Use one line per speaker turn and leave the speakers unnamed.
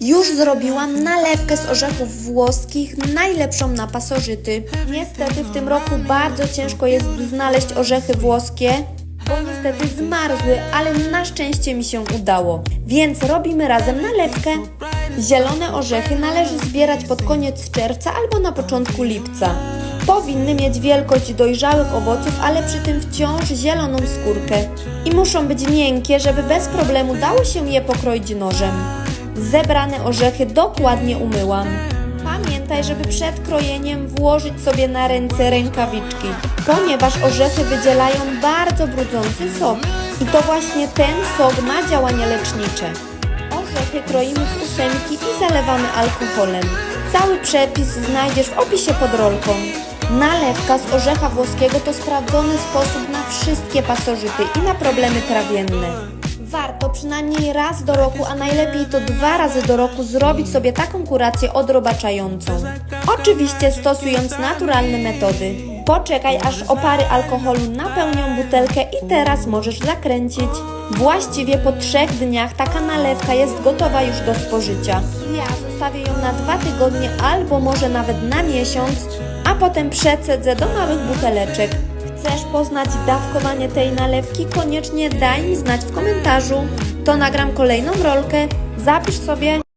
Już zrobiłam nalewkę z orzechów włoskich, najlepszą na pasożyty. Niestety w tym roku bardzo ciężko jest znaleźć orzechy włoskie, bo niestety zmarzły, ale na szczęście mi się udało. Więc robimy razem nalewkę. Zielone orzechy należy zbierać pod koniec czerwca albo na początku lipca. Powinny mieć wielkość dojrzałych owoców, ale przy tym wciąż zieloną skórkę. I muszą być miękkie, żeby bez problemu dało się je pokroić nożem. Zebrane orzechy dokładnie umyłam. Pamiętaj, żeby przed krojeniem włożyć sobie na ręce rękawiczki, ponieważ orzechy wydzielają bardzo brudzący sok. I to właśnie ten sok ma działanie lecznicze. Orzechy kroimy w ósemki i zalewamy alkoholem. Cały przepis znajdziesz w opisie pod rolką. Nalewka z orzecha włoskiego to sprawdzony sposób na wszystkie pasożyty i na problemy trawienne. Warto przynajmniej raz do roku, a najlepiej to dwa razy do roku zrobić sobie taką kurację odrobaczającą. Oczywiście stosując naturalne metody. Poczekaj aż opary alkoholu napełnią butelkę i teraz możesz zakręcić. Właściwie po trzech dniach taka nalewka jest gotowa już do spożycia. Ja zostawię ją na dwa tygodnie albo może nawet na miesiąc, a potem przecedzę do małych buteleczek. Chcesz poznać dawkowanie tej nalewki? Koniecznie daj mi znać w komentarzu. To nagram kolejną rolkę. Zapisz sobie